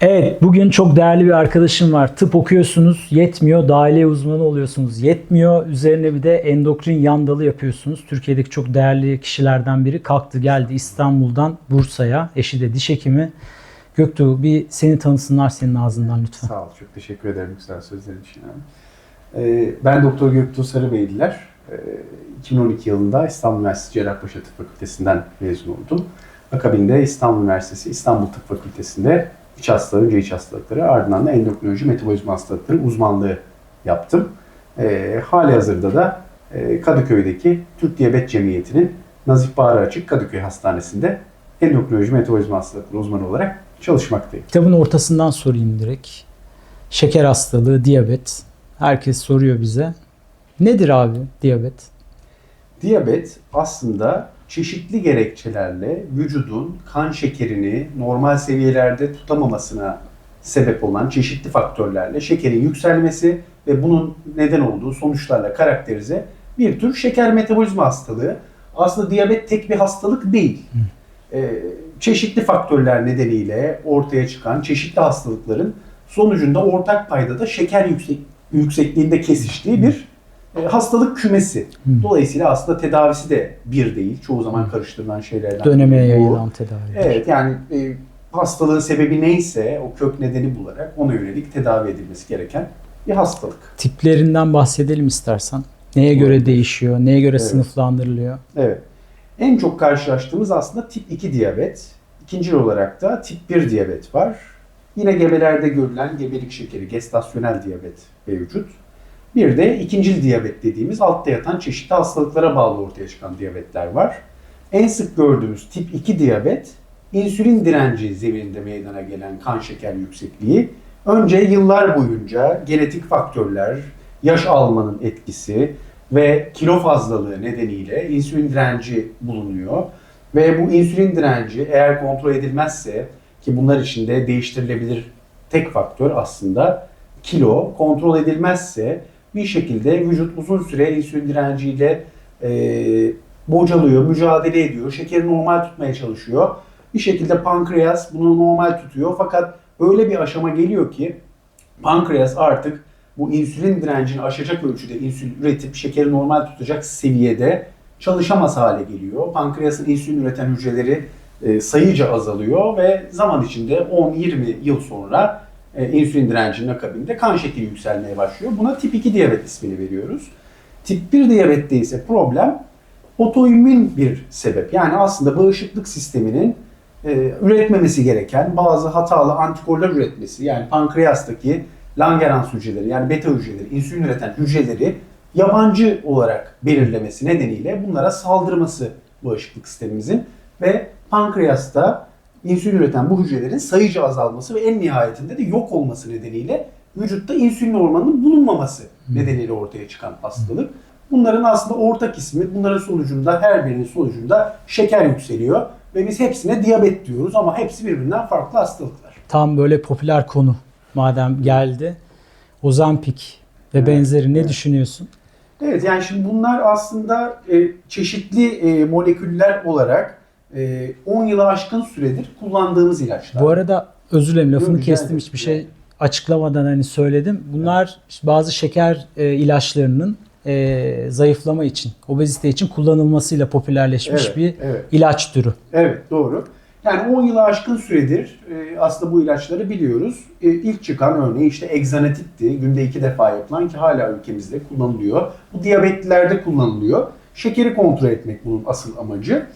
Evet, bugün çok değerli bir arkadaşım var. Tıp okuyorsunuz, yetmiyor. Dahiliye uzmanı oluyorsunuz, yetmiyor. Üzerine bir de endokrin yan dalı yapıyorsunuz. Türkiye'deki çok değerli kişilerden biri kalktı geldi İstanbul'dan Bursa'ya. Eşi de diş hekimi. Göktuğ bir seni tanısınlar senin ağzından lütfen. Sağ ol, çok teşekkür ederim güzel sözlerin için. Ee, ben Doktor Göktuğ Sarıbeyliler. Ee, 2012 yılında İstanbul Üniversitesi Cerrahpaşa Tıp Fakültesinden mezun oldum. Akabinde İstanbul Üniversitesi İstanbul Tıp Fakültesi'nde iç hastalığı, önce iç hastalıkları, ardından da endokrinoloji, metabolizma hastalıkları uzmanlığı yaptım. Ee, hali hazırda da e, Kadıköy'deki Türk Diyabet Cemiyeti'nin Nazif Bağrı Açık Kadıköy Hastanesi'nde endokrinoloji, metabolizma hastalıkları uzmanı olarak çalışmaktayım. Kitabın ortasından sorayım direkt. Şeker hastalığı, diyabet. Herkes soruyor bize. Nedir abi diyabet? Diyabet aslında çeşitli gerekçelerle vücudun kan şekerini normal seviyelerde tutamamasına sebep olan çeşitli faktörlerle şekerin yükselmesi ve bunun neden olduğu sonuçlarla karakterize bir tür şeker metabolizma hastalığı. Aslında diyabet tek bir hastalık değil. Ee, çeşitli faktörler nedeniyle ortaya çıkan çeşitli hastalıkların sonucunda ortak payda da şeker yüksek, yüksekliğinde kesiştiği bir hastalık kümesi. Hmm. Dolayısıyla aslında tedavisi de bir değil. Çoğu zaman karıştırılan şeylerden. Dönemeye biri yayılan tedavi. Evet yani e, hastalığın sebebi neyse o kök nedeni bularak ona yönelik tedavi edilmesi gereken bir hastalık. Tiplerinden bahsedelim istersen. Neye göre Olabilir. değişiyor, neye göre Evet. sınıflandırılıyor? Evet. En çok karşılaştığımız aslında tip 2 diyabet. İkinci olarak da tip 1 diyabet var. Yine gebelerde görülen gebelik şekeri, gestasyonel diyabet mevcut. Bir de ikincil diyabet dediğimiz altta yatan çeşitli hastalıklara bağlı ortaya çıkan diyabetler var. En sık gördüğümüz tip 2 diyabet, insülin direnci zemininde meydana gelen kan şeker yüksekliği. Önce yıllar boyunca genetik faktörler, yaş almanın etkisi ve kilo fazlalığı nedeniyle insülin direnci bulunuyor. Ve bu insülin direnci eğer kontrol edilmezse ki bunlar içinde değiştirilebilir tek faktör aslında kilo kontrol edilmezse bir şekilde vücut uzun süre insülin direnciyle e, bocalıyor, mücadele ediyor, şekeri normal tutmaya çalışıyor. Bir şekilde pankreas bunu normal tutuyor fakat öyle bir aşama geliyor ki pankreas artık bu insülin direncini aşacak ölçüde insülin üretip şekeri normal tutacak seviyede çalışamaz hale geliyor. Pankreasın insülin üreten hücreleri e, sayıca azalıyor ve zaman içinde 10-20 yıl sonra e, insülin direncinin akabinde kan şekeri yükselmeye başlıyor. Buna tip 2 diyabet ismini veriyoruz. Tip 1 diyabette ise problem otoimmün bir sebep. Yani aslında bağışıklık sisteminin e, üretmemesi gereken bazı hatalı antikorlar üretmesi yani pankreastaki Langerhans hücreleri yani beta hücreleri, insülin üreten hücreleri yabancı olarak belirlemesi nedeniyle bunlara saldırması bağışıklık sistemimizin ve pankreasta insülin üreten bu hücrelerin sayıca azalması ve en nihayetinde de yok olması nedeniyle vücutta insülin hormonunun bulunmaması nedeniyle ortaya çıkan hastalık. Bunların aslında ortak ismi, bunların sonucunda her birinin sonucunda şeker yükseliyor ve biz hepsine diyabet diyoruz ama hepsi birbirinden farklı hastalıklar. Tam böyle popüler konu madem geldi. Ozempik ve Evet, benzeri ne evet. düşünüyorsun? Evet yani şimdi bunlar aslında e, çeşitli e, moleküller olarak e, 10 yılı aşkın süredir kullandığımız ilaçlar. Bu arada özür dilerim lafını Yok, kestim hiçbir şey açıklamadan hani söyledim. Bunlar bazı şeker e, ilaçlarının e, zayıflama için, obezite için kullanılmasıyla popülerleşmiş Evet, bir evet. ilaç türü. Evet doğru. Yani 10 yılı aşkın süredir e, aslında bu ilaçları biliyoruz. E, ilk çıkan örneği işte egzanatitti. Günde iki defa yapılan ki hala ülkemizde kullanılıyor. Bu diyabetlilerde kullanılıyor. Şekeri kontrol etmek bunun asıl amacı.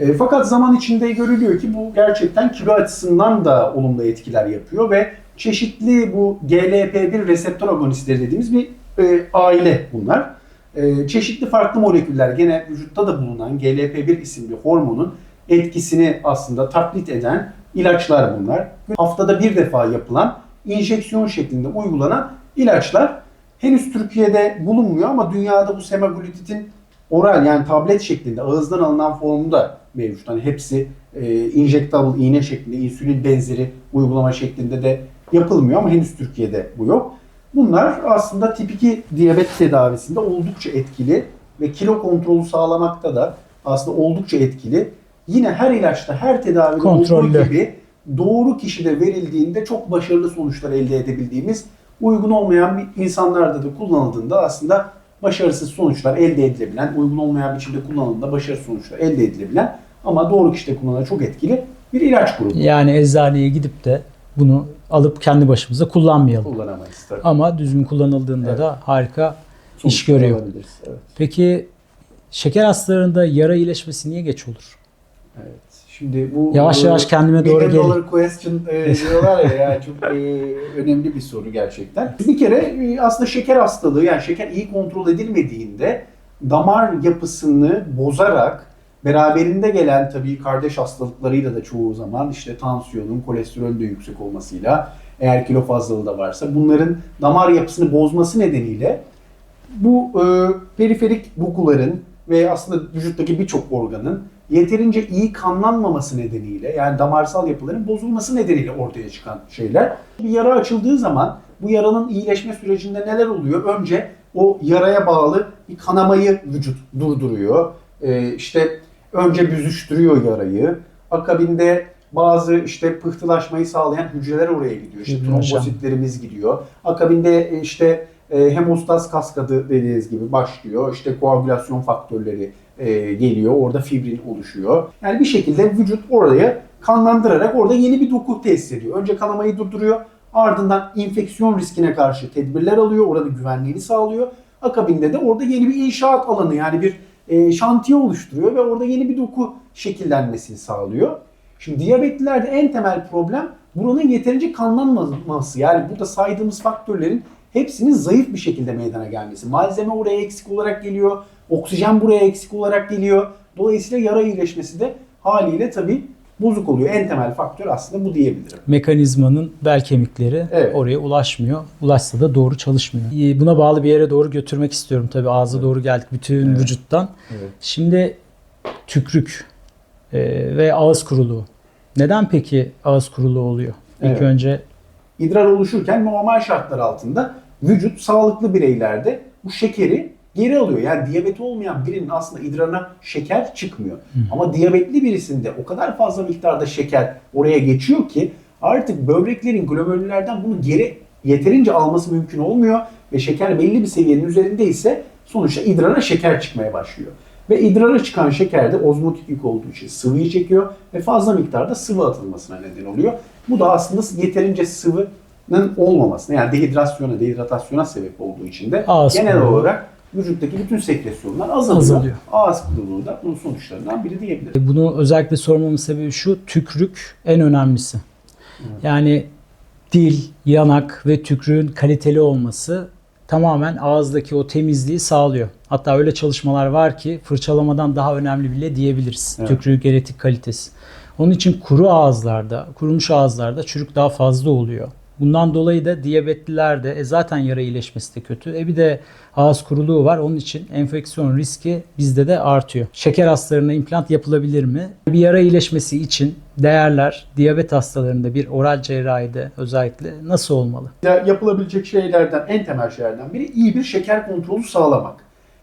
E, fakat zaman içinde görülüyor ki bu gerçekten kilo açısından da olumlu etkiler yapıyor ve çeşitli bu GLP-1 reseptör agonistleri dediğimiz bir e, aile bunlar. E, çeşitli farklı moleküller gene vücutta da bulunan GLP-1 isimli hormonun etkisini aslında taklit eden ilaçlar bunlar. Haftada bir defa yapılan enjeksiyon şeklinde uygulanan ilaçlar henüz Türkiye'de bulunmuyor ama dünyada bu semaglutitin oral yani tablet şeklinde ağızdan alınan formunda mevcut. Hani hepsi e, injectable iğne şeklinde, insülin benzeri uygulama şeklinde de yapılmıyor ama henüz Türkiye'de bu yok. Bunlar aslında tip 2 diyabet tedavisinde oldukça etkili ve kilo kontrolü sağlamakta da aslında oldukça etkili. Yine her ilaçta, her tedavide Kontrollü. olduğu gibi doğru kişide verildiğinde çok başarılı sonuçlar elde edebildiğimiz, uygun olmayan bir insanlarda da kullanıldığında aslında başarısız sonuçlar elde edilebilen, uygun olmayan biçimde kullanıldığında başarısız sonuçlar elde edilebilen ama doğru kişide kullanılan çok etkili bir ilaç grubu. Yani eczaneye gidip de bunu alıp kendi başımıza kullanmayalım. Kullanamayız tabii. Ama düzgün kullanıldığında Evet. da harika iş Sonuçlar görüyor. Evet. Peki şeker hastalarında yara iyileşmesi niye geç olur? Evet. Şimdi bu Yavaş yavaş kendime doğru gelin. dollar question e, diyorlar ya, ya çok e, önemli bir soru gerçekten. Bir kere e, aslında şeker hastalığı yani şeker iyi kontrol edilmediğinde damar yapısını bozarak beraberinde gelen tabii kardeş hastalıklarıyla da çoğu zaman işte tansiyonun, kolesterolün de yüksek olmasıyla eğer kilo fazlalığı da varsa bunların damar yapısını bozması nedeniyle bu e, periferik dokuların ve aslında vücuttaki birçok organın yeterince iyi kanlanmaması nedeniyle yani damarsal yapıların bozulması nedeniyle ortaya çıkan şeyler. Bir yara açıldığı zaman bu yaranın iyileşme sürecinde neler oluyor? Önce o yaraya bağlı bir kanamayı vücut durduruyor. E, işte önce büzüştürüyor yarayı. Akabinde bazı işte pıhtılaşmayı sağlayan hücreler oraya gidiyor. İşte trombositlerimiz gidiyor. Akabinde e, işte e, hemostaz kaskadı dediğiniz gibi başlıyor. İşte koagülasyon faktörleri e, geliyor. Orada fibrin oluşuyor. Yani bir şekilde vücut oraya kanlandırarak orada yeni bir doku tesis ediyor. Önce kanamayı durduruyor. Ardından infeksiyon riskine karşı tedbirler alıyor. Oranın güvenliğini sağlıyor. Akabinde de orada yeni bir inşaat alanı yani bir e, şantiye oluşturuyor ve orada yeni bir doku şekillenmesini sağlıyor. Şimdi diyabetlilerde en temel problem buranın yeterince kanlanmaması. Yani burada saydığımız faktörlerin hepsinin zayıf bir şekilde meydana gelmesi. Malzeme oraya eksik olarak geliyor, oksijen buraya eksik olarak geliyor. Dolayısıyla yara iyileşmesi de haliyle tabii bozuk oluyor. En temel faktör aslında bu diyebilirim. Mekanizmanın bel kemikleri Evet. oraya ulaşmıyor. Ulaşsa da doğru çalışmıyor. Buna bağlı bir yere doğru götürmek istiyorum tabii. Ağza doğru geldik bütün Evet. vücuttan. Evet. Şimdi tükrük e, ve ağız kuruluğu. Neden peki ağız kuruluğu oluyor? İlk Evet. önce İdrar oluşurken normal şartlar altında vücut sağlıklı bireylerde bu şekeri geri alıyor. Yani diyabeti olmayan birinin aslında idrarına şeker çıkmıyor. Ama diyabetli birisinde o kadar fazla miktarda şeker oraya geçiyor ki artık böbreklerin glomerüllerden bunu geri yeterince alması mümkün olmuyor ve şeker belli bir seviyenin üzerinde ise sonuçta idrara şeker çıkmaya başlıyor. Ve idrara çıkan şeker de ozmotik yük olduğu için sıvıyı çekiyor ve fazla miktarda sıvı atılmasına neden oluyor. Bu da aslında yeterince sıvının olmamasına yani dehidrasyona, dehidratasyona sebep olduğu için de Ağız genel olarak vücuttaki bütün sekresyonlar azalıyor. Azalıyor. Ağız kuruluğu da bunun sonuçlarından biri diyebiliriz. bunu özellikle sormamın sebebi şu. Tükrük en önemlisi. Yani dil, yanak ve tükrüğün kaliteli olması tamamen ağızdaki o temizliği sağlıyor. Hatta öyle çalışmalar var ki fırçalamadan daha önemli bile diyebiliriz. Evet. Tükrüğü genetik kalitesi. Onun için kuru ağızlarda, kurumuş ağızlarda çürük daha fazla oluyor. Bundan dolayı da diyabetlilerde e zaten yara iyileşmesi de kötü. E bir de ağız kuruluğu var. Onun için enfeksiyon riski bizde de artıyor. Şeker hastalarına implant yapılabilir mi? Bir yara iyileşmesi için değerler diyabet hastalarında bir oral cerrahide özellikle nasıl olmalı? Ya- yapılabilecek şeylerden en temel şeylerden biri iyi bir şeker kontrolü sağlamak.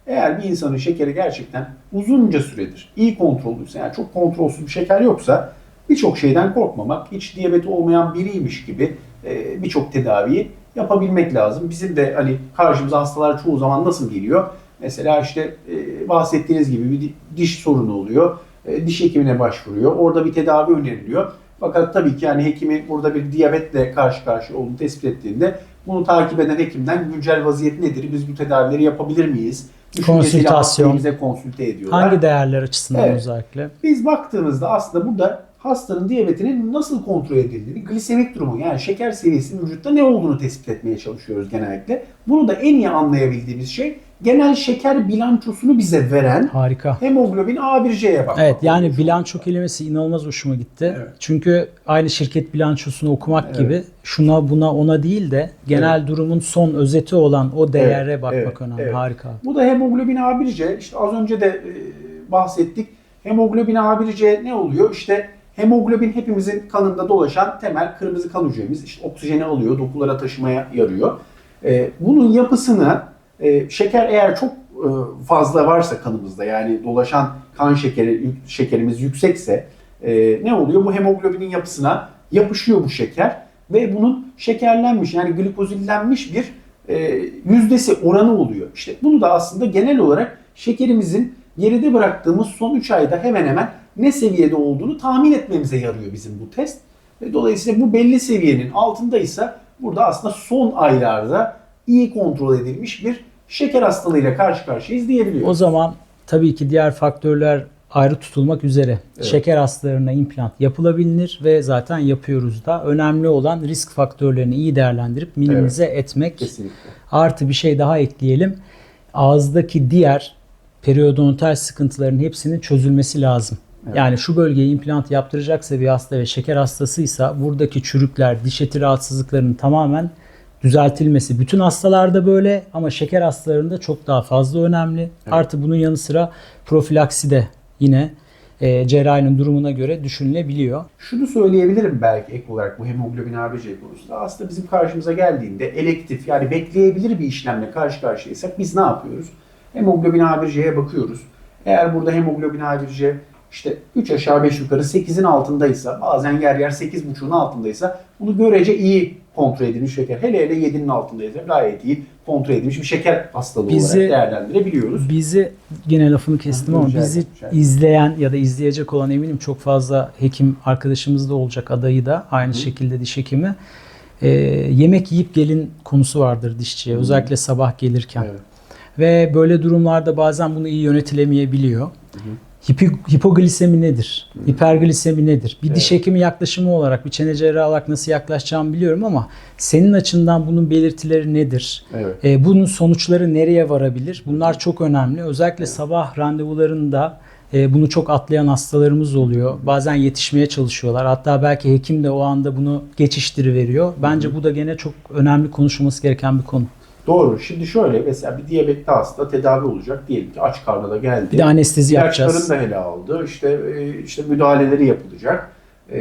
Eğer bir insanın şekeri gerçekten uzunca süredir iyi kontrollüyse yani çok kontrolsüz bir şeker yoksa birçok şeyden korkmamak, hiç diyabeti olmayan biriymiş gibi e, birçok tedaviyi yapabilmek lazım. Bizim de hani karşımıza hastalar çoğu zaman nasıl geliyor? Mesela işte e, bahsettiğiniz gibi bir di- diş sorunu oluyor. E, diş hekimine başvuruyor. Orada bir tedavi öneriliyor. Fakat tabii ki yani hekimin burada bir diyabetle karşı karşıya olduğunu tespit ettiğinde bunu takip eden hekimden güncel vaziyet nedir? Biz bu tedavileri yapabilir miyiz? Konsültasyon. bize konsülte ediyorlar. Hangi değerler açısından Evet. özellikle? Biz baktığımızda aslında burada hastanın diyabetinin nasıl kontrol edildiğini, glisemik durumu yani şeker seviyesinin vücutta ne olduğunu tespit etmeye çalışıyoruz genellikle. Bunu da en iyi anlayabildiğimiz şey genel şeker bilançosunu bize veren Harika. hemoglobin A1C'ye bakmak. Evet yani bilanço kelimesi inanılmaz hoşuma gitti. Evet. Çünkü aynı şirket bilançosunu okumak Evet. gibi şuna buna ona değil de genel durumun son özeti olan o değere Evet, bakmak evet, önemli. evet. Harika. Bu da hemoglobin A1C. İşte az önce de e, bahsettik. Hemoglobin A1C ne oluyor? İşte hemoglobin hepimizin kanında dolaşan temel kırmızı kan hücremiz. İşte oksijeni alıyor, dokulara taşımaya yarıyor. E, bunun yapısını e, şeker eğer çok e, fazla varsa kanımızda yani dolaşan kan şekeri şekerimiz yüksekse e, ne oluyor? Bu hemoglobinin yapısına yapışıyor bu şeker ve bunun şekerlenmiş yani glikozillenmiş bir yüzdesi oranı oluyor. İşte bunu da aslında genel olarak şekerimizin geride bıraktığımız son 3 ayda hemen hemen ne seviyede olduğunu tahmin etmemize yarıyor bizim bu test. Ve dolayısıyla bu belli seviyenin altındaysa burada aslında son aylarda iyi kontrol edilmiş bir şeker hastalığıyla karşı karşıyayız diyebiliyoruz. O zaman tabii ki diğer faktörler ayrı tutulmak üzere. Evet. Şeker hastalarına implant yapılabilir ve zaten yapıyoruz da. Önemli olan risk faktörlerini iyi değerlendirip minimize etmek. Kesinlikle. Artı bir şey daha ekleyelim. Ağızdaki diğer periodontal sıkıntıların hepsinin çözülmesi lazım. Evet. Yani şu bölgeye implant yaptıracaksa bir hasta ve şeker hastasıysa buradaki çürükler, diş eti rahatsızlıklarının tamamen düzeltilmesi. Bütün hastalarda böyle ama şeker hastalarında çok daha fazla önemli. Artı bunun yanı sıra profilaksi de yine e, cerrahinin durumuna göre düşünülebiliyor. Şunu söyleyebilirim belki ek olarak bu hemoglobin ABC konusunda. Aslında bizim karşımıza geldiğinde elektif yani bekleyebilir bir işlemle karşı karşıyaysak biz ne yapıyoruz? Hemoglobin A1C'ye bakıyoruz. Eğer burada hemoglobin A1C işte 3 aşağı 5 yukarı 8'in altındaysa bazen yer yer 8.5'un altındaysa bunu görece iyi kontrol edilmiş şeker. Hele hele 7'nin altındaysa gayet iyi kontrol edilmiş bir şeker hastalığı Bizi- olarak değerlendirebiliyoruz. Bizi yine lafını kestim Ha, ama rica bizi rica izleyen ya da izleyecek olan eminim çok fazla hekim arkadaşımız da olacak adayı da aynı şekilde diş hekimi. Ee, yemek yiyip gelin konusu vardır dişçiye özellikle sabah gelirken. Evet. Ve böyle durumlarda bazen bunu iyi yönetilemeyebiliyor. Hipi- hipoglisemi nedir? Hiperglisemi nedir? Bir diş Evet. hekimi yaklaşımı olarak, bir çene cerrahı olarak nasıl yaklaşacağımı biliyorum ama senin açından bunun belirtileri nedir? Evet. E, bunun sonuçları nereye varabilir? Bunlar çok önemli. Özellikle sabah randevularında e, bunu çok atlayan hastalarımız oluyor. Bazen yetişmeye çalışıyorlar. Hatta belki hekim de o anda bunu geçiştiriveriyor. Bence bu da gene çok önemli konuşulması gereken bir konu. Doğru. Şimdi şöyle mesela bir diyabetli hasta tedavi olacak. Diyelim ki aç karnına da geldi. Bir de anestezi yapacağız. da hele aldı. İşte e, işte müdahaleleri yapılacak. E,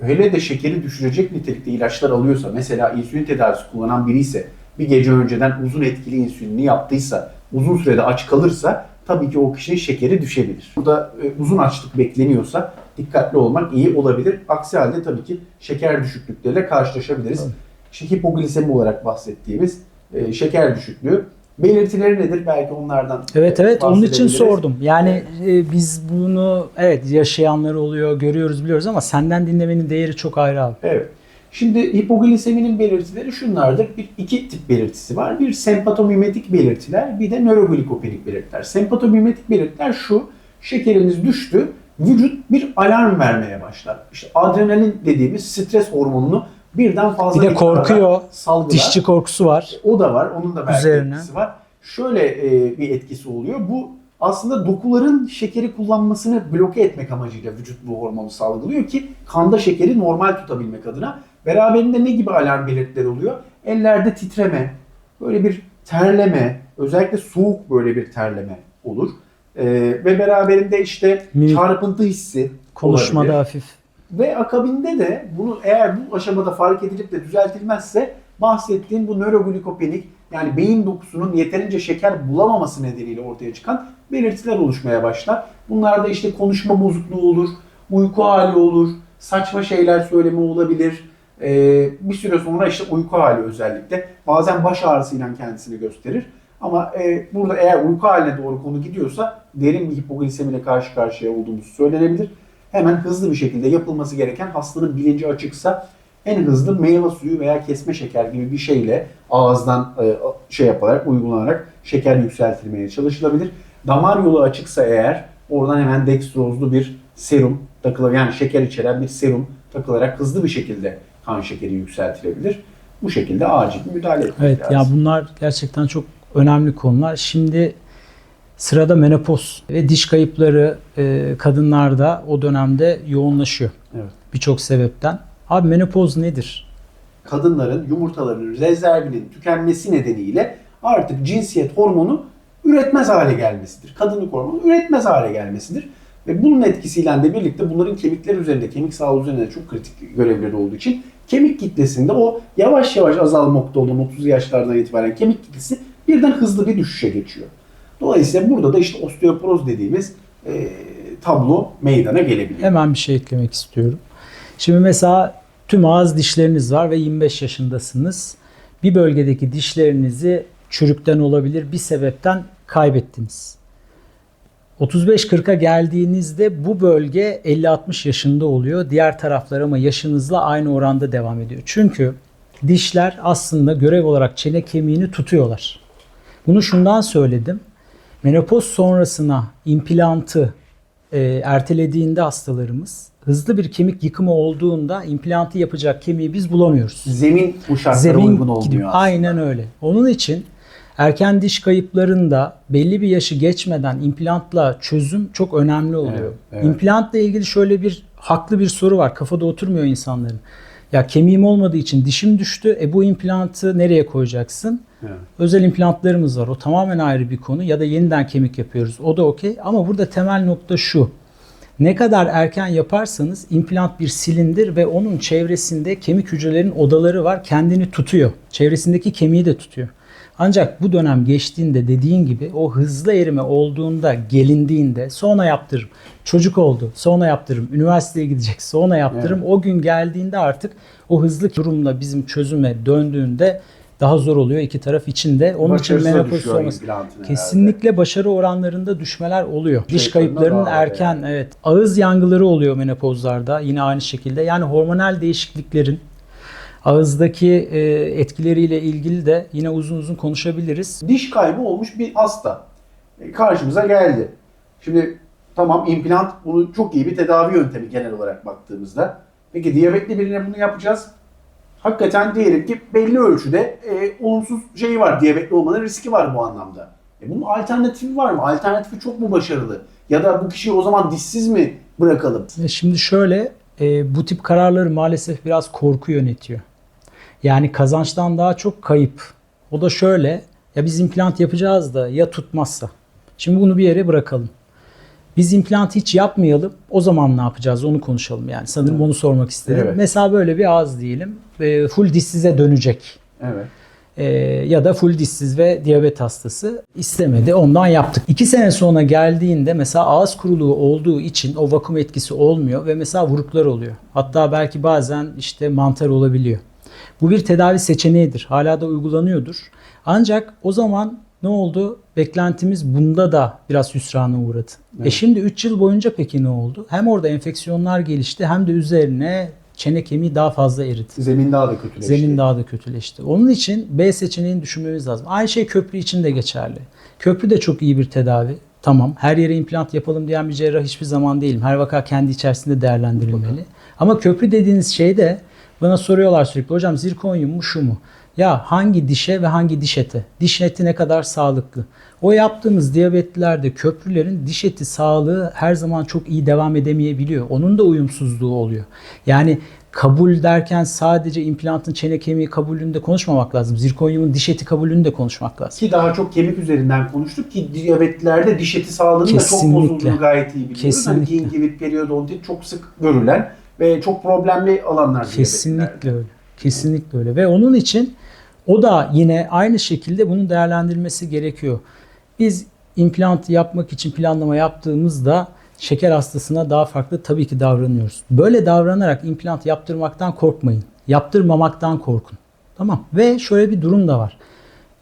hele de şekeri düşürecek nitelikte ilaçlar alıyorsa mesela insülin tedavisi kullanan biri ise bir gece önceden uzun etkili insülini yaptıysa uzun sürede aç kalırsa tabii ki o kişinin şekeri düşebilir. Burada e, uzun açlık bekleniyorsa dikkatli olmak iyi olabilir. Aksi halde tabii ki şeker düşüklükleriyle karşılaşabiliriz. Tabii. İşte hipoglisemi olarak bahsettiğimiz e, şeker düşüklüğü. Belirtileri nedir? Belki onlardan Evet evet onun için sordum. Yani e, biz bunu evet yaşayanlar oluyor, görüyoruz, biliyoruz ama senden dinlemenin değeri çok ayrı abi. Evet. Şimdi hipogliseminin belirtileri şunlardır. Bir, iki tip belirtisi var. Bir sempatomimetik belirtiler, bir de nöroglikopenik belirtiler. Sempatomimetik belirtiler şu, şekerimiz düştü, vücut bir alarm vermeye başlar. İşte adrenalin dediğimiz stres hormonunu birden fazla Bir de korkuyor. salgılar. Dişçi korkusu var. O da var. Onun da belki Üzerine. etkisi var. Şöyle e, bir etkisi oluyor. Bu aslında dokuların şekeri kullanmasını bloke etmek amacıyla vücut bu hormonu salgılıyor ki kanda şekeri normal tutabilmek adına. Beraberinde ne gibi alarm belirtileri oluyor? Ellerde titreme, böyle bir terleme, özellikle soğuk böyle bir terleme olur. E, ve beraberinde işte çarpıntı hissi Konuşmada olabilir. hafif. Ve akabinde de bunu eğer bu aşamada fark edilip de düzeltilmezse bahsettiğim bu nöroglikopenik yani beyin dokusunun yeterince şeker bulamaması nedeniyle ortaya çıkan belirtiler oluşmaya başlar. Bunlarda işte konuşma bozukluğu olur, uyku hali olur, saçma şeyler söyleme olabilir. Ee, bir süre sonra işte uyku hali özellikle bazen baş ağrısıyla kendisini gösterir. Ama e, burada eğer uyku haline doğru konu gidiyorsa derin bir hipoglisemiyle karşı karşıya olduğumuz söylenebilir hemen hızlı bir şekilde yapılması gereken hastanın bilinci açıksa en hızlı meyve suyu veya kesme şeker gibi bir şeyle ağızdan e, şey yaparak uygulanarak şeker yükseltilmeye çalışılabilir. Damar yolu açıksa eğer oradan hemen dextrozlu bir serum takılır yani şeker içeren bir serum takılarak hızlı bir şekilde kan şekeri yükseltilebilir. Bu şekilde acil müdahale etmek Evet lazım. ya bunlar gerçekten çok önemli konular. Şimdi sırada menopoz ve diş kayıpları e, kadınlarda o dönemde yoğunlaşıyor. Evet. Birçok sebepten. Abi menopoz nedir? kadınların yumurtalarının rezervinin tükenmesi nedeniyle artık cinsiyet hormonu üretmez hale gelmesidir. Kadınlık hormonu üretmez hale gelmesidir. Ve bunun etkisiyle de birlikte bunların kemikler üzerinde, kemik sağlığı üzerinde çok kritik görevleri olduğu için kemik kitlesinde o yavaş yavaş azalmakta olan 30 yaşlardan itibaren kemik kitlesi birden hızlı bir düşüşe geçiyor. Dolayısıyla burada da işte osteoporoz dediğimiz e, tablo meydana gelebiliyor. Hemen bir şey eklemek istiyorum. Şimdi mesela Tüm ağız dişleriniz var ve 25 yaşındasınız. Bir bölgedeki dişlerinizi çürükten olabilir bir sebepten kaybettiniz. 35-40'a geldiğinizde bu bölge 50-60 yaşında oluyor. Diğer taraflar ama yaşınızla aynı oranda devam ediyor. Çünkü dişler aslında görev olarak çene kemiğini tutuyorlar. Bunu şundan söyledim. Menopoz sonrasına implantı e, ertelediğinde hastalarımız hızlı bir kemik yıkımı olduğunda implantı yapacak kemiği biz bulamıyoruz. Zemin bu şartlara Zemin uygun olmuyor gidiyor. aslında. Aynen öyle. Onun için erken diş kayıplarında belli bir yaşı geçmeden implantla çözüm çok önemli oluyor. Evet, evet. İmplantla ilgili şöyle bir haklı bir soru var. Kafada oturmuyor insanların. Ya kemiğim olmadığı için dişim düştü. E bu implantı nereye koyacaksın? Evet. Özel implantlarımız var. O tamamen ayrı bir konu. Ya da yeniden kemik yapıyoruz. O da okey. Ama burada temel nokta şu. Ne kadar erken yaparsanız implant bir silindir ve onun çevresinde kemik hücrelerin odaları var. Kendini tutuyor. Çevresindeki kemiği de tutuyor. Ancak bu dönem geçtiğinde dediğin gibi o hızlı erime olduğunda, gelindiğinde sonra yaptırırım. Çocuk oldu, sonra yaptırırım. Üniversiteye gidecek, sonra yaptırırım. O gün geldiğinde artık o hızlı durumla bizim çözüme döndüğünde daha zor oluyor iki taraf için de. Onun için Başarısı da menopoz sonrası. implantın herhalde. Kesinlikle başarı oranlarında düşmeler oluyor. Diş Kayıplarına kayıplarının erken evet ağız yangıları oluyor menopozlarda yine aynı şekilde. Yani hormonal değişikliklerin ağızdaki e, etkileriyle ilgili de yine uzun uzun konuşabiliriz. Diş kaybı olmuş bir hasta e, karşımıza geldi. Şimdi tamam implant bunu çok iyi bir tedavi yöntemi genel olarak baktığımızda. Peki diyabetli birine bunu yapacağız. Hakikaten diyelim ki belli ölçüde e, olumsuz şeyi var. Diyabetli olmanın riski var bu anlamda. E, bunun alternatifi var mı? Alternatifi çok mu başarılı? Ya da bu kişiyi o zaman dişsiz mi bırakalım? Şimdi şöyle e, bu tip kararları maalesef biraz korku yönetiyor. Yani kazançtan daha çok kayıp. O da şöyle ya biz implant yapacağız da ya tutmazsa. Şimdi bunu bir yere bırakalım. Biz implant hiç yapmayalım. O zaman ne yapacağız onu konuşalım yani. Sanırım onu sormak istedim. Evet. Mesela böyle bir ağız diyelim. e, full dişsize dönecek. Evet. E, ya da full dişsiz ve diyabet hastası istemedi. Ondan yaptık. İki sene sonra geldiğinde mesela ağız kuruluğu olduğu için o vakum etkisi olmuyor ve mesela vuruklar oluyor. Hatta belki bazen işte mantar olabiliyor. Bu bir tedavi seçeneğidir. Hala da uygulanıyordur. Ancak o zaman ne oldu? Beklentimiz bunda da biraz hüsrana uğradı. E şimdi 3 yıl boyunca peki ne oldu? Hem orada enfeksiyonlar gelişti hem de üzerine çene kemiği daha fazla eridi. Zemin daha da kötüleşti. Zemin daha da kötüleşti. Onun için B seçeneğini düşünmemiz lazım. Aynı şey köprü için de geçerli. Köprü de çok iyi bir tedavi. Tamam. Her yere implant yapalım diyen bir cerrah hiçbir zaman değilim. Her vaka kendi içerisinde değerlendirilmeli. Ama köprü dediğiniz şey de bana soruyorlar sürekli. Hocam zirkonyum mu şu mu? Ya hangi dişe ve hangi diş ete? Diş eti ne kadar sağlıklı? O yaptığımız diyabetlilerde köprülerin diş eti sağlığı her zaman çok iyi devam edemeyebiliyor. Onun da uyumsuzluğu oluyor. Yani kabul derken sadece implantın çene kemiği kabulünde konuşmamak lazım. Zirkonyumun diş eti kabulünde konuşmak lazım. Ki daha çok kemik üzerinden konuştuk ki diyabetlilerde diş eti sağlığının da çok bozulduğunu gayet iyi biliyoruz. Kesinlikle. Hani gingivit, periodontit çok sık görülen ve çok problemli alanlar Kesinlikle öyle. Kesinlikle öyle. Ve onun için o da yine aynı şekilde bunun değerlendirilmesi gerekiyor. Biz implant yapmak için planlama yaptığımızda şeker hastasına daha farklı tabii ki davranıyoruz. Böyle davranarak implant yaptırmaktan korkmayın. Yaptırmamaktan korkun. Tamam. Ve şöyle bir durum da var.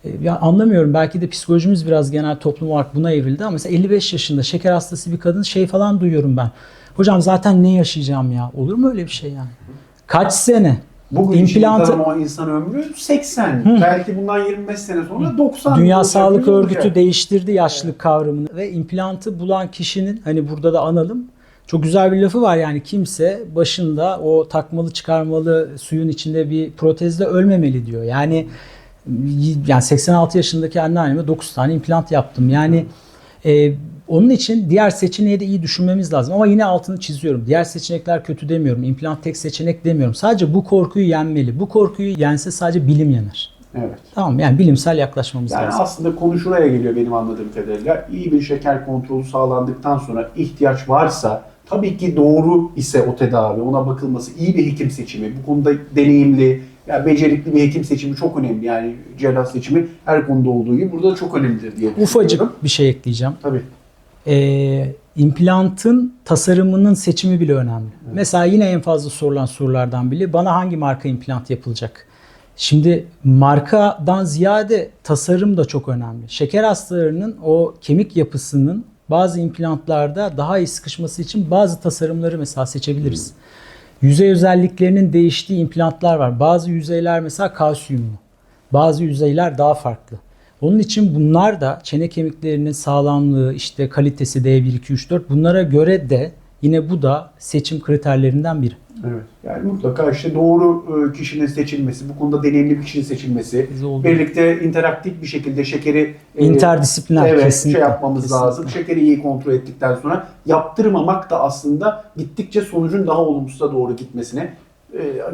E, Ya anlamıyorum belki de psikolojimiz biraz genel toplum olarak buna evrildi ama mesela 55 yaşında şeker hastası bir kadın şey falan duyuyorum ben. Hocam zaten ne yaşayacağım ya? Olur mu öyle bir şey yani? Kaç sene? Bugün İmplantı- ortalama insan ömrü 80. Belki bundan 25 sene sonra 90. Dünya Sağlık öyle olacak. Örgütü değiştirdi yaşlılık kavramını ve implantı bulan kişinin hani burada da analım çok güzel bir lafı var yani kimse başında o takmalı çıkarmalı suyun içinde bir protezle ölmemeli diyor. Yani yani 86 yaşındaki anneanneme 9 tane implant yaptım. Yani e, onun için diğer seçeneği de iyi düşünmemiz lazım. Ama yine altını çiziyorum. Diğer seçenekler kötü demiyorum. İmplant tek seçenek demiyorum. Sadece bu korkuyu yenmeli. Bu korkuyu yense sadece bilim yener. Evet. Tamam yani bilimsel yaklaşmamız Yani lazım. aslında konu şuraya geliyor benim anladığım kadarıyla. İyi bir şeker kontrolü sağlandıktan sonra ihtiyaç varsa tabii ki doğru ise o tedavi, ona bakılması, iyi bir hekim seçimi, bu konuda deneyimli, ya becerikli bir hekim seçimi çok önemli. Yani cerrah seçimi her konuda olduğu gibi burada da çok önemlidir diye. Ufacık bir şey ekleyeceğim. Tabii. Ee, implantın tasarımının seçimi bile önemli. Mesela yine en fazla sorulan sorulardan biri bana hangi marka implant yapılacak? Şimdi markadan ziyade tasarım da çok önemli. Şeker hastalarının o kemik yapısının bazı implantlarda daha iyi sıkışması için bazı tasarımları mesela seçebiliriz. Yüzey özelliklerinin değiştiği implantlar var. Bazı yüzeyler mesela kalsiyumlu. Bazı yüzeyler daha farklı. Onun için bunlar da çene kemiklerinin sağlamlığı, işte kalitesi D1, 2, 3, 4 bunlara göre de yine bu da seçim kriterlerinden biri. Evet. Yani mutlaka işte doğru e, kişinin seçilmesi, bu konuda deneyimli bir kişinin seçilmesi, birlikte interaktif bir şekilde şekeri e, İnterdisipliner evet, kesinlikle. şey yapmamız Kesinlikle. lazım. Şekeri iyi kontrol ettikten sonra yaptırmamak da aslında gittikçe sonucun daha olumsuza doğru gitmesine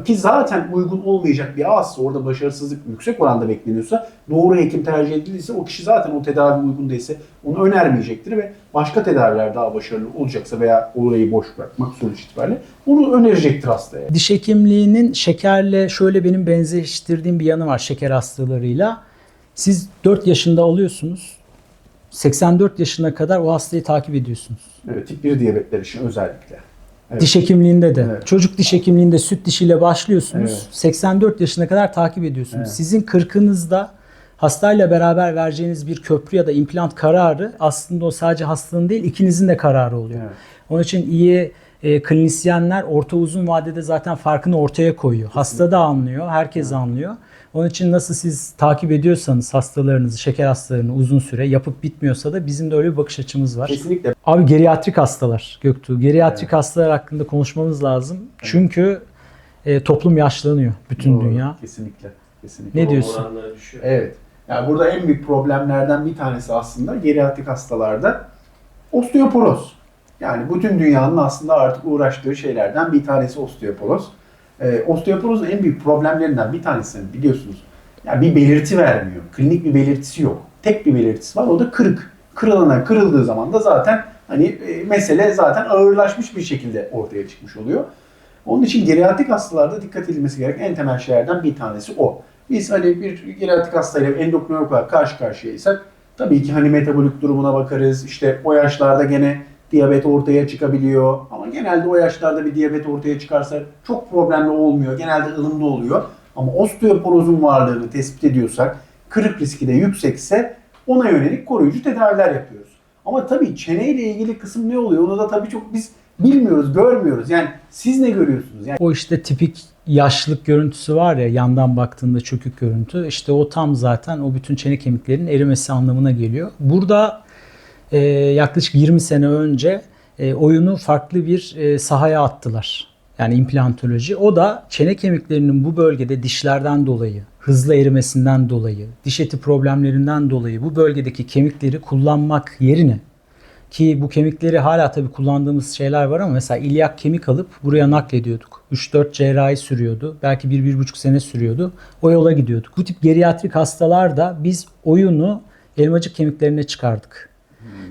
ki zaten uygun olmayacak bir ağızsa orada başarısızlık yüksek oranda bekleniyorsa doğru hekim tercih edilirse o kişi zaten o tedavi uygun değilse onu önermeyecektir ve başka tedaviler daha başarılı olacaksa veya orayı boş bırakmak sonuç itibariyle onu önerecektir hastaya. Diş hekimliğinin şekerle şöyle benim benzeştirdiğim bir yanı var şeker hastalarıyla. Siz 4 yaşında alıyorsunuz. 84 yaşına kadar o hastayı takip ediyorsunuz. Evet, tip 1 diyabetler için özellikle. Evet. Diş hekimliğinde de. Evet. Çocuk diş hekimliğinde süt dişiyle başlıyorsunuz. Evet. 84 yaşına kadar takip ediyorsunuz. Evet. Sizin 40'ınızda hastayla beraber vereceğiniz bir köprü ya da implant kararı aslında o sadece hastanın değil ikinizin de kararı oluyor. Evet. Onun için iyi e, klinisyenler orta uzun vadede zaten farkını ortaya koyuyor. Hasta da anlıyor, herkes anlıyor. Onun için nasıl siz takip ediyorsanız hastalarınızı, şeker hastalarını uzun süre yapıp bitmiyorsa da bizim de öyle bir bakış açımız var. Kesinlikle. Abi geriatrik hastalar Göktuğ. Geriatrik hastalar hakkında konuşmamız lazım. Çünkü e, toplum yaşlanıyor bütün Doğru, dünya. Kesinlikle. Kesinlikle. Ne diyorsun? Evet. Yani burada en büyük problemlerden bir tanesi aslında geriatrik hastalarda osteoporoz. Yani bütün dünyanın aslında artık uğraştığı şeylerden bir tanesi osteoporoz. Ee, osteoporozun en büyük problemlerinden bir tanesini biliyorsunuz. Yani bir belirti vermiyor. Klinik bir belirtisi yok. Tek bir belirtisi var o da kırık. Kırılana kırıldığı zaman da zaten hani e, mesele zaten ağırlaşmış bir şekilde ortaya çıkmış oluyor. Onun için geriatrik hastalarda dikkat edilmesi gereken en temel şeylerden bir tanesi o. Biz hani bir geriatrik hastayla endokrinolog olarak karşı karşıyaysak tabii ki hani metabolik durumuna bakarız. İşte o yaşlarda gene diyabet ortaya çıkabiliyor. Ama genelde o yaşlarda bir diyabet ortaya çıkarsa çok problemli olmuyor. Genelde ılımlı oluyor. Ama osteoporozun varlığını tespit ediyorsak, kırık riski de yüksekse ona yönelik koruyucu tedaviler yapıyoruz. Ama tabii çeneyle ilgili kısım ne oluyor? Onu da tabii çok biz bilmiyoruz, görmüyoruz. Yani siz ne görüyorsunuz? Yani O işte tipik yaşlılık görüntüsü var ya yandan baktığında çökük görüntü. İşte o tam zaten o bütün çene kemiklerinin erimesi anlamına geliyor. Burada e, yaklaşık 20 sene önce e, oyunu farklı bir e, sahaya attılar. Yani implantoloji. O da çene kemiklerinin bu bölgede dişlerden dolayı, hızlı erimesinden dolayı, diş eti problemlerinden dolayı bu bölgedeki kemikleri kullanmak yerine ki bu kemikleri hala tabii kullandığımız şeyler var ama mesela ilyak kemik alıp buraya naklediyorduk. 3-4 cerrahi sürüyordu. Belki 1-1,5 sene sürüyordu. O yola gidiyorduk. Bu tip geriatrik hastalarda biz oyunu elmacık kemiklerine çıkardık.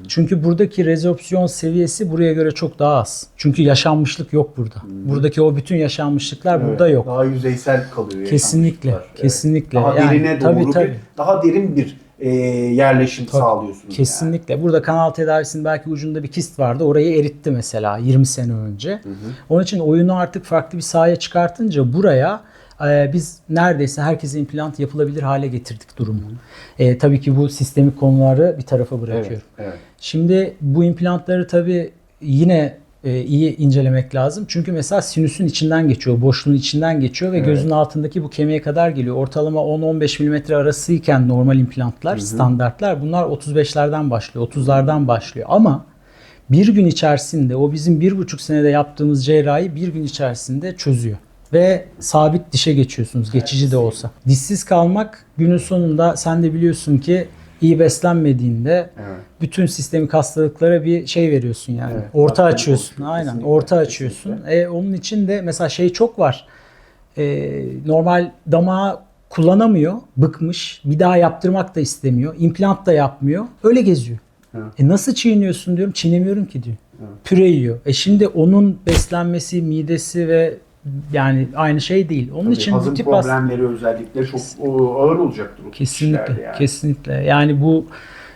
Çünkü buradaki rezorpsiyon seviyesi buraya göre çok daha az. Çünkü yaşanmışlık yok burada. Buradaki o bütün yaşanmışlıklar burada Evet, yok. Daha yüzeysel kalıyor. Kesinlikle, yaşanmışlıklar. Evet. kesinlikle. Daha Yani derine tabii, doğru tabii. bir, daha derin bir e, yerleşim Tabii, sağlıyorsunuz. Kesinlikle. Burada kanal tedavisinin belki ucunda bir kist vardı. Orayı eritti mesela 20 sene önce. Onun için oyunu artık farklı bir sahaya çıkartınca buraya e, biz neredeyse herkese implant yapılabilir hale getirdik durumu. E, tabii ki bu sistemik konuları bir tarafa bırakıyorum. Evet, evet. Şimdi bu implantları tabii yine e, iyi incelemek lazım. Çünkü mesela sinüsün içinden geçiyor, boşluğun içinden geçiyor ve Evet. gözün altındaki bu kemiğe kadar geliyor. Ortalama 10-15 mm arasıyken normal implantlar, standartlar bunlar 35'lerden başlıyor, 30'lardan başlıyor. Ama bir gün içerisinde o bizim bir buçuk senede yaptığımız cerrahi bir gün içerisinde çözüyor. Ve sabit dişe geçiyorsunuz geçici de olsa. Dişsiz kalmak günün sonunda sen de biliyorsun ki iyi beslenmediğinde Evet. bütün sistemik hastalıklara bir şey veriyorsun yani. Evet, orta zaten açıyorsun. Aynen. Kesinlikle, orta açıyorsun. E, onun için de mesela şey çok var. E, normal damağı kullanamıyor. Bıkmış. Bir daha yaptırmak da istemiyor. İmplant da yapmıyor. Öyle geziyor. Evet. E nasıl çiğniyorsun diyorum. Çiğnemiyorum ki diyor. Evet. Püre yiyor. E şimdi onun beslenmesi, midesi ve yani aynı şey değil. Onun Tabii için bu hazım tip hasta- problemleri özellikle çok o, ağır olacaktır o tip Kesinlikle, yani. kesinlikle. Yani bu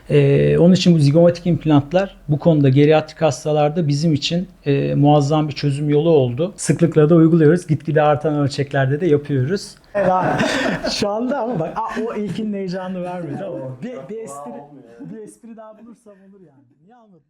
Ee, onun için bu zigomatik implantlar bu konuda geriatrik hastalarda bizim için e, muazzam bir çözüm yolu oldu. Sıklıkla da uyguluyoruz. Gitgide artan ölçeklerde de yapıyoruz. Ya, şu anda ama bak aa, o ilkin heyecanını vermedi ama bir, bir espri, bir espri daha bulursam olur yani. Niye almadın